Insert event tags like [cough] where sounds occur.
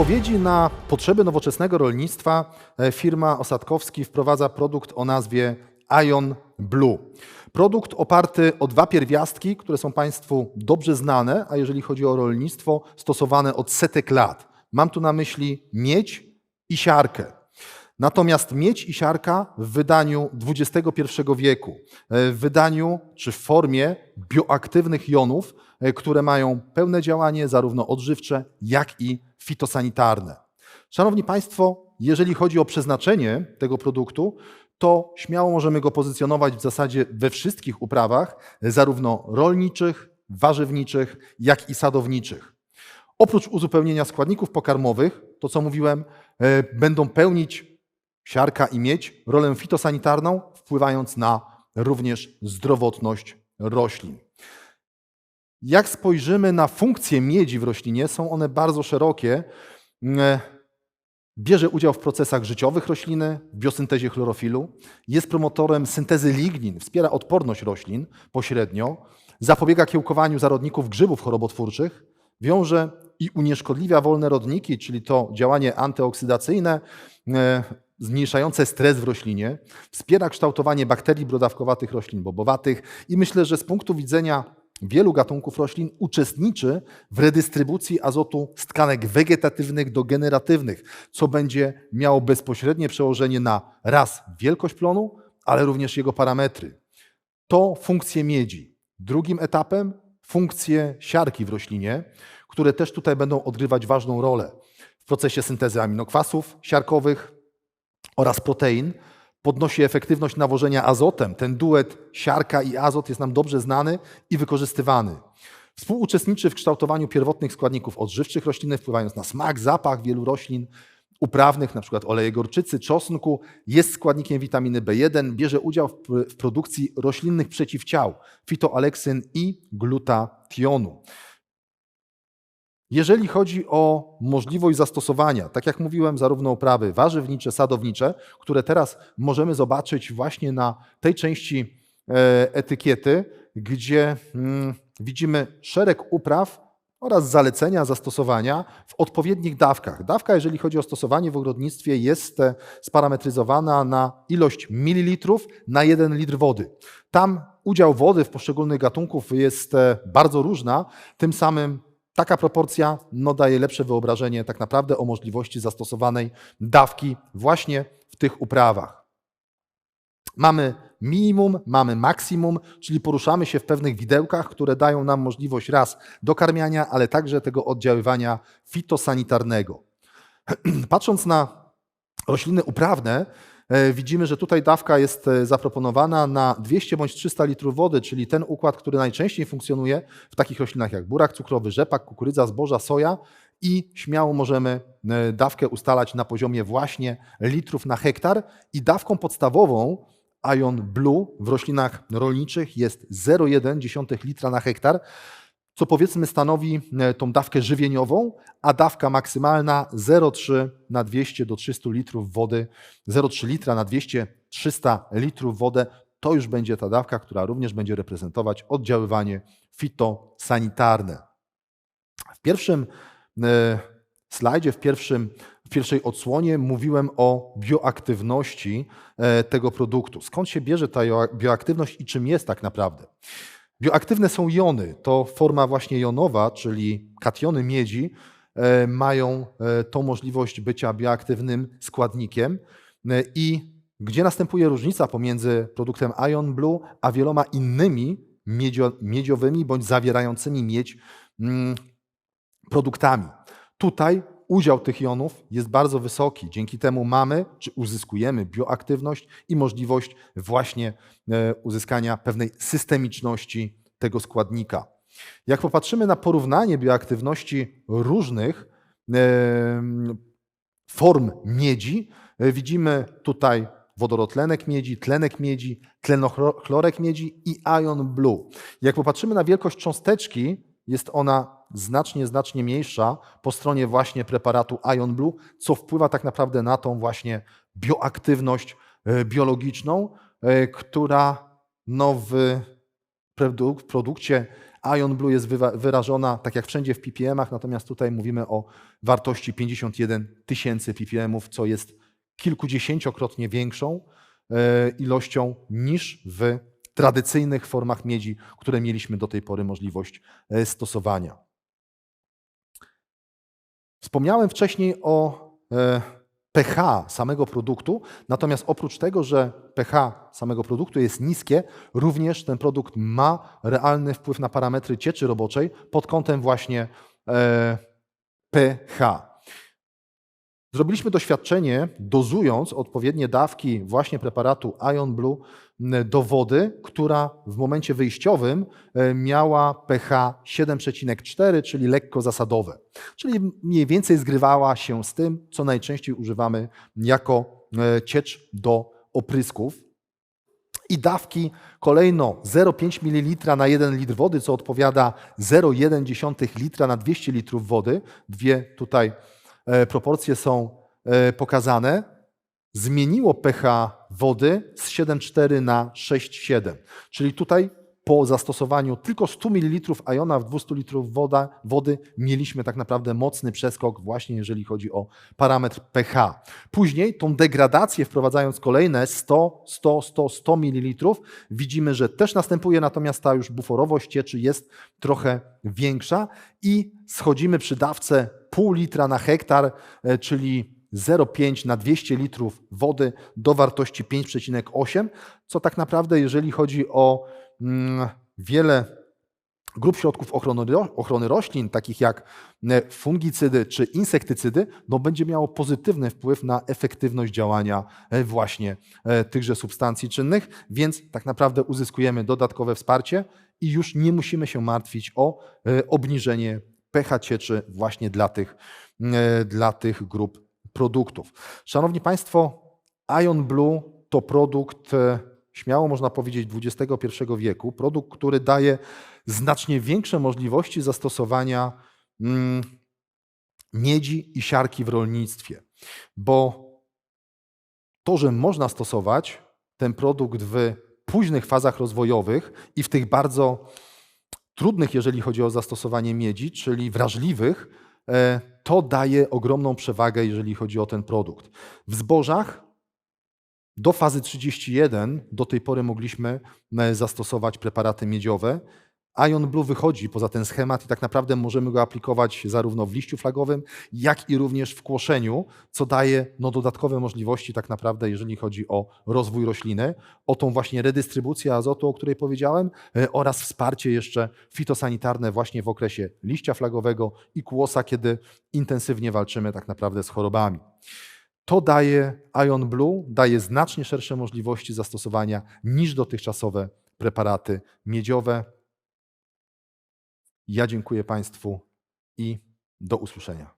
odpowiedzi na potrzeby nowoczesnego rolnictwa e, firma Osadkowski wprowadza produkt o nazwie Ion Blue. Produkt oparty o dwa pierwiastki, które są Państwu dobrze znane, a jeżeli chodzi o rolnictwo, stosowane od setek lat. Mam tu na myśli miedź i siarkę. Natomiast miedź i siarka w wydaniu XXI wieku, e, w wydaniu czy w formie bioaktywnych jonów, e, które mają pełne działanie zarówno odżywcze, jak i fitosanitarne. Szanowni Państwo, jeżeli chodzi o przeznaczenie tego produktu, to śmiało możemy go pozycjonować w zasadzie we wszystkich uprawach, zarówno rolniczych, warzywniczych, jak i sadowniczych. Oprócz uzupełnienia składników pokarmowych, to co mówiłem, e, będą pełnić siarka i miedź rolę fitosanitarną, wpływając na również zdrowotność roślin. Jak spojrzymy na funkcje miedzi w roślinie, są one bardzo szerokie. E, Bierze udział w procesach życiowych rośliny, w biosyntezie chlorofilu, jest promotorem syntezy lignin, wspiera odporność roślin pośrednio, zapobiega kiełkowaniu zarodników grzybów chorobotwórczych, wiąże i unieszkodliwia wolne rodniki, czyli to działanie antyoksydacyjne, e, zmniejszające stres w roślinie, wspiera kształtowanie bakterii brodawkowatych roślin bobowatych i myślę, że z punktu widzenia wielu gatunków roślin uczestniczy w redystrybucji azotu z tkanek wegetatywnych do generatywnych, co będzie miało bezpośrednie przełożenie na raz wielkość plonu, ale również jego parametry. To funkcje miedzi. Drugim etapem funkcje siarki w roślinie, które też tutaj będą odgrywać ważną rolę w procesie syntezy aminokwasów siarkowych oraz protein. Podnosi efektywność nawożenia azotem. Ten duet siarka i azot jest nam dobrze znany i wykorzystywany. Współuczestniczy w kształtowaniu pierwotnych składników odżywczych rośliny, wpływając na smak, zapach wielu roślin uprawnych, np. oleje gorczycy, czosnku. Jest składnikiem witaminy B1, bierze udział w, w produkcji roślinnych przeciwciał, fitoaleksyn i glutationu. Jeżeli chodzi o możliwość zastosowania, tak jak mówiłem, zarówno uprawy warzywnicze, sadownicze, które teraz możemy zobaczyć właśnie na tej części e, etykiety, gdzie mm, widzimy szereg upraw oraz zalecenia zastosowania w odpowiednich dawkach. Dawka, jeżeli chodzi o stosowanie w ogrodnictwie, jest e, sparametryzowana na ilość mililitrów na 1 litr wody. Tam udział wody w poszczególnych gatunków jest e, bardzo różna, tym samym taka proporcja no, daje lepsze wyobrażenie tak naprawdę o możliwości zastosowanej dawki właśnie w tych uprawach. Mamy minimum, mamy maksimum, czyli poruszamy się w pewnych widełkach, które dają nam możliwość raz dokarmiania, ale także tego oddziaływania fitosanitarnego. [clears throat] Patrząc na rośliny uprawne, widzimy, że tutaj dawka jest e, zaproponowana na 200 bądź 300 litrów wody, czyli ten układ, który najczęściej funkcjonuje w takich roślinach jak burak cukrowy, rzepak, kukurydza, zboża, soja i śmiało możemy e, dawkę ustalać na poziomie właśnie litrów na hektar i dawką podstawową Ion Blue w roślinach rolniczych jest 0,1 litra na hektar, co powiedzmy stanowi e, tą dawkę żywieniową, a dawka maksymalna 0,3 na 200 do 300 litrów wody, 0,3 litra na 200-300 litrów wodę, to już będzie ta dawka, która również będzie reprezentować oddziaływanie fitosanitarne. W pierwszym e, slajdzie, w, pierwszym, w pierwszej odsłonie mówiłem o bioaktywności e, tego produktu. Skąd się bierze ta bioaktywność i czym jest tak naprawdę? Bioaktywne są jony. To forma właśnie jonowa, czyli kationy miedzi e, mają e, tą możliwość bycia bioaktywnym składnikiem. I gdzie następuje różnica pomiędzy produktem Ion Blue a wieloma innymi miedzio, miedziowymi bądź zawierającymi miedź mm, produktami? Tutaj udział tych jonów jest bardzo wysoki. Dzięki temu mamy, czy uzyskujemy bioaktywność i możliwość właśnie e, uzyskania pewnej systemiczności tego składnika. Jak popatrzymy na porównanie bioaktywności różnych e, form miedzi, e, widzimy tutaj wodorotlenek miedzi, tlenek miedzi, tlenochlorek miedzi i ion blue. Jak popatrzymy na wielkość cząsteczki, jest ona znacznie, znacznie mniejsza po stronie właśnie preparatu Ion Blue, co wpływa tak naprawdę na tą właśnie bioaktywność e, biologiczną, e, która no w produ- w produkcie Ion Blue jest wyrażona tak jak wszędzie w ppm-ach, natomiast tutaj mówimy o wartości 51 tysięcy ppm-ów, co jest kilkudziesięciokrotnie większą e, ilością niż w tradycyjnych formach miedzi, które mieliśmy do tej pory możliwość stosowania. Wspomniałem wcześniej o e, pH samego produktu, natomiast oprócz tego, że pH samego produktu jest niskie, również ten produkt ma realny wpływ na parametry cieczy roboczej pod kątem właśnie e, pH. Zrobiliśmy doświadczenie, dozując odpowiednie dawki właśnie preparatu Ion Blue do wody, która w momencie wyjściowym e, miała pH 7,4, czyli lekko zasadowe. Czyli mniej więcej zgrywała się z tym, co najczęściej używamy jako e, ciecz do oprysków. I dawki kolejno 0,5 ml na 1 litr wody, co odpowiada 0,1 litra na 200 litrów wody. Dwie tutaj proporcje są e, pokazane. Zmieniło pH wody z 7,4 na 6,7. Czyli tutaj po zastosowaniu tylko 100 ml Iona w 200 litrów woda, wody mieliśmy tak naprawdę mocny przeskok właśnie jeżeli chodzi o parametr pH. Później tą degradację wprowadzając kolejne 100, 100, 100, 100 ml widzimy, że też następuje, natomiast ta już buforowość cieczy jest trochę większa i schodzimy przy dawce pół litra na hektar, e, czyli 0,5 na 200 litrów wody do wartości 5,8, co tak naprawdę jeżeli chodzi o mm, wiele grup środków ochrony, ro- ochrony roślin, takich jak e, fungicydy czy insektycydy, no będzie miało pozytywny wpływ na efektywność działania e, właśnie tychże substancji czynnych, więc tak naprawdę uzyskujemy dodatkowe wsparcie i już nie musimy się martwić o obniżenie pH cieczy właśnie dla tych, e, dla tych grup produktów. Szanowni Państwo, Ion Blue to produkt, e, śmiało można powiedzieć, XXI wieku. Produkt, który daje znacznie większe możliwości zastosowania mm, miedzi i siarki w rolnictwie, bo to, że można stosować ten produkt w późnych fazach rozwojowych i w tych bardzo trudnych, jeżeli chodzi o zastosowanie miedzi, czyli wrażliwych, e, to daje ogromną przewagę, jeżeli chodzi o ten produkt. W zbożach do fazy 31 do tej pory mogliśmy e, zastosować preparaty miedziowe. Ion Blue wychodzi poza ten schemat i tak naprawdę możemy go aplikować zarówno w liściu flagowym, jak i również w kłoszeniu, co daje no, dodatkowe możliwości tak naprawdę, jeżeli chodzi o rozwój rośliny, o tą właśnie redystrybucję azotu, o której powiedziałem, e, oraz wsparcie jeszcze fitosanitarne właśnie w okresie liścia flagowego i kłosa, kiedy intensywnie walczymy tak naprawdę z chorobami. To daje Ion Blue, daje znacznie szersze możliwości zastosowania niż dotychczasowe preparaty miedziowe. Ja dziękuję Państwu i do usłyszenia.